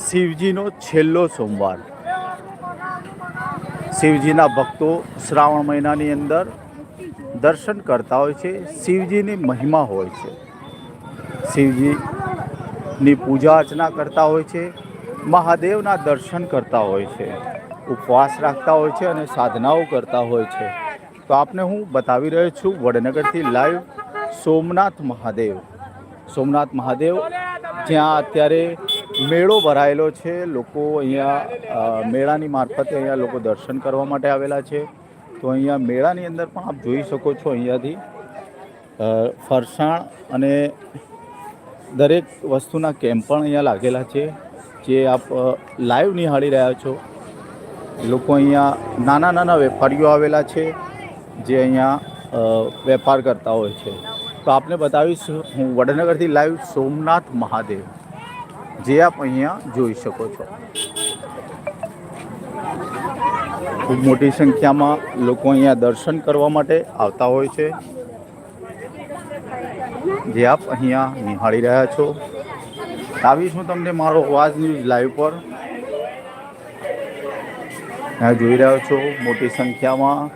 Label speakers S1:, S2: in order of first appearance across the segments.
S1: શિવજીનો છેલ્લો સોમવાર. શિવજીના ભક્તો શ્રાવણ મહિનાની અંદર દર્શન કરતા હોય છે, શિવજીની મહિમા હોય છે. શિવજીની પૂજા અર્ચના કરતા હોય છે, મહાદેવના દર્શન કરતા હોય છે, ઉપવાસ રાખતા હોય છે અને સાધનાઓ કરતા હોય છે. તો આપને હું બતાવી રહ્યો છું, વડનગરથી લાઈવ સોમનાથ મહાદેવ. સોમનાથ મહાદેવ, જ્યાં અત્યારે મેળો ભરાયેલો છે. લોકો અહીંયા મેળાની મારફતે અહીંયા લોકો દર્શન કરવા માટે આવેલા છે. તો અહીંયા મેળાની અંદર પણ આપ જોઈ શકો છો અહીંયાથી ફરસાણ અને દરેક વસ્તુના કેમ્પ પણ અહીંયા લાગેલા છે. જે આપ લાઈવ નિહાળી રહ્યા છો. લોકો અહીંયા નાના નાના વેપારીઓ આવેલા છે, જે અહીંયા વેપાર કરતા હોય છે. તો આપને બતાવીશ, હું વડનગરથી લાઈવ સોમનાથ મહાદેવ. જે આપ અહીંયા જોઈ શકો છો. ખૂબ મોટી સંખ્યામાં લોકો અહીંયા દર્શન કરવા માટે આવતા હોય છે. જે આપ અહીંયા નિહાળી રહ્યા છો. આવીશ હું તમને મારો અવાજ ન્યૂઝ લાઈવ પર જોઈ રહ્યો છો. મોટી સંખ્યામાં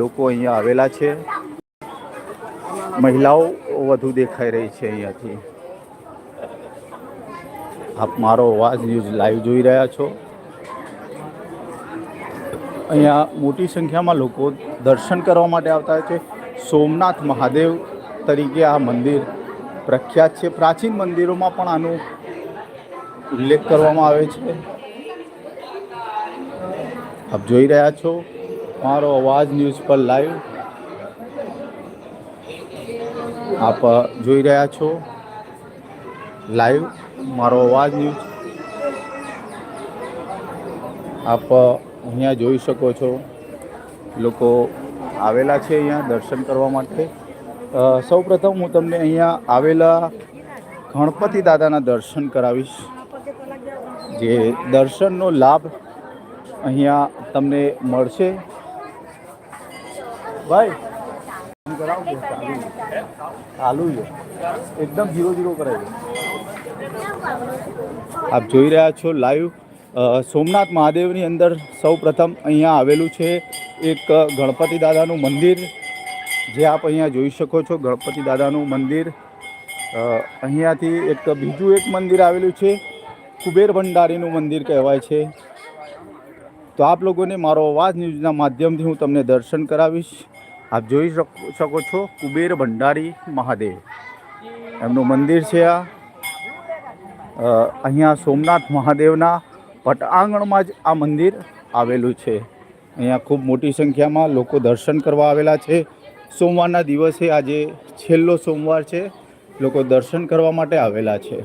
S1: લોકો અહીંયા આવેલા છે. મહિલાઓ વધુ દેખાઈ રહી છે અહીંયાથી. આપ મારો અવાજ ન્યૂઝ લાઈવ જોઈ રહ્યા છો. અહીંયા મોટી સંખ્યામાં લોકો દર્શન કરવા માટે આવતા છે. સોમનાથ મહાદેવ તરીકે આ મંદિર પ્રખ્યાત છે. પ્રાચીન મંદિરોમાં પણ આનો ઉલ્લેખ કરવામાં આવે છે. આપ જોઈ રહ્યા છો મારો અવાજ ન્યૂઝ પર લાઈવ. આપ જોઈ રહ્યા છો લાઈવ. મારો અવાજ આપ અહીંયા જોઈ શકો છો, લોકો આવેલા છે અહીંયા દર્શન કરવા માટે. સૌપ્રથમ હું તમને અહીંયા આવેલા ગણપતિ દાદાના દર્શન કરાવીશ. જે દર્શનનો લાભ અહીંયા તમને મળશે. ભાઈ ચાલુ છે. એકદમ ઝીરો ઝીરો કરાવી આપ જોઈ રહ્યા છો લાઈવ. સોમનાથ મહાદેવની અંદર સૌ પ્રથમ અહીંયા આવેલું છે એક ગણપતિ દાદાનું મંદિર. જે આપ અહીંયા જોઈ શકો છો, ગણપતિ દાદાનું મંદિર. અહીંયાથી એક બીજું એક મંદિર આવેલું છે, કુબેર ભંડારીનું મંદિર કહેવાય છે. તો આપ લોકોને મારો અવાજ ન્યૂઝના માધ્યમથી હું તમને દર્શન કરાવીશ. આપ જોઈ શકો છો કુબેર ભંડારી મહાદેવ. એમનું મંદિર છે આ. અહીંયા સોમનાથ મહાદેવના પટાંગણમાં જ આ મંદિર આવેલું છે. અહીંયા ખૂબ મોટી સંખ્યામાં લોકો દર્શન કરવા આવેલા છે. સોમવારના દિવસે આજે છેલ્લો સોમવાર છે. લોકો દર્શન કરવા માટે આવેલા છે.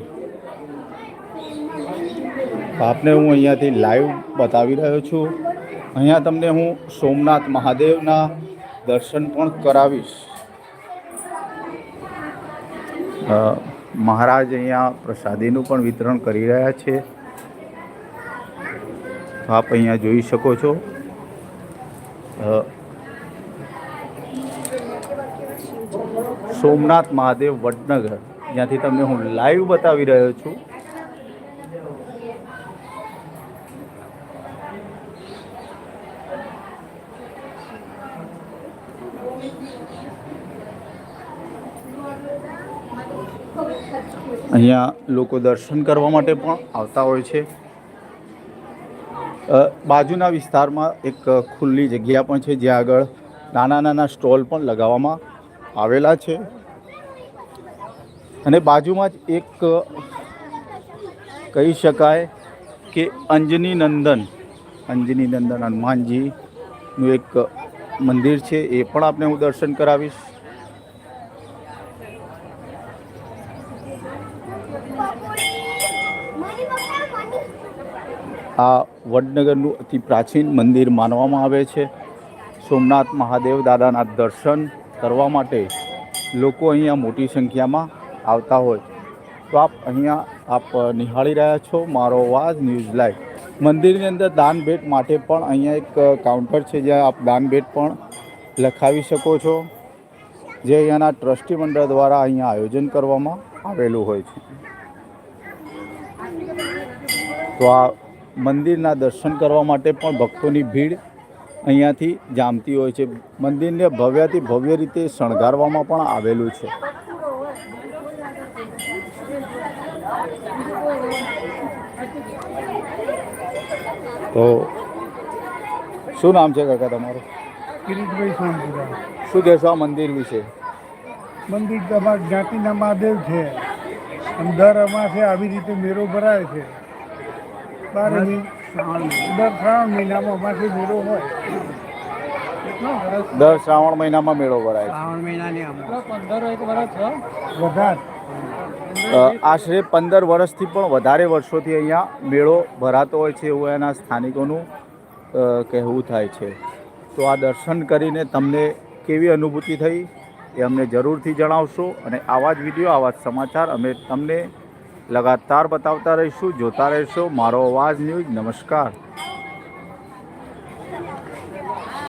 S1: આપને હું અહીંયાથી લાઈવ બતાવી રહ્યો છું. અહીંયા તમને હું સોમનાથ મહાદેવના દર્શન પણ કરાવીશ. મહારાજ અહીંયા પ્રસાદીનું પણ વિતરણ કરી રહ્યા છે. આપ અહીંયા જોઈ શકો છો. સોમનાથ મહાદેવ વડનગર. જ્યાંથી તમને હું લાઈવ બતાવી રહ્યો છું. અહીંયા લોકો દર્શન કરવા માટે પણ આવતા હોય છે. બાજુના વિસ્તારમાં એક ખુલ્લી જગ્યા પણ છે, જ્યાં આગળ નાના નાના સ્ટોલ પણ લગાવવામાં આવેલા છે. અને બાજુમાં જ એક, કહી શકાય કે અંજની નંદન અંજની નંદન હનુમાનજીનું એક મંદિર છે, એ પણ આપને હું દર્શન કરાવીશ. આ વડનગરનું અતિ પ્રાચીન મંદિર માનવામાં આવે છે. સોમનાથ મહાદેવ દાદાના દર્શન કરવા માટે લોકો અહીંયા મોટી સંખ્યામાં આવતા હોય. તો આપ અહીંયા, આપ નિહાળી રહ્યા છો મારો અવાજ ન્યૂઝ લાઈવ. મંદિરની અંદર દાન ભેટ માટે પણ અહીંયા એક કાઉન્ટર છે જ્યાં આપ દાન ભેટ પણ લખાવી શકો છો. જે અહીંયાના ટ્રસ્ટી મંડળ દ્વારા અહીંયા આયોજન કરવામાં આવેલું હોય છે. તો આ મંદિરના દર્શન કરવા માટે પણ ભક્તોની ભીડ અહીંયાથી જામતી હોય છે. મંદિરને ભવ્યથી ભવ્ય રીતે શણગારવામાં પણ આવેલું છે. તો શું નામ છે કાકા તમારું?
S2: કિરીટભાઈ સોનપુરા
S1: શું કહેશો આ મંદિર વિશે?
S2: મંદિર તમારા જ્ઞાતિના મહાદેવ છે. અને દર અમાસે આવી રીતે મેળો ભરાય છે. બારે દર શ્રાવણ મહિનામાં મેળો હોય.
S1: દર શ્રાવણ મહિનામાં મેળો ભરાય
S2: શ્રાવણ મહિનાની પંદર એક વર્ષ વધારે.
S1: છે આશરે પંદર વર્ષથી પણ વધારે વર્ષોથી અહીંયા મેળો ભરાતો હોય છે એવું એના સ્થાનિકોનું કહેવું થાય છે. તો આ દર્શન કરીને તમને કેવી અનુભૂતિ થઈ એ અમને જરૂરથી જણાવશો અને આવા જ વીડિયો આવા જ સમાચાર અમે તમને લગાતાર બતાવતા રહીશું જોતા રહેશો. મારો અવાજ ન્યૂઝ નમસ્કાર.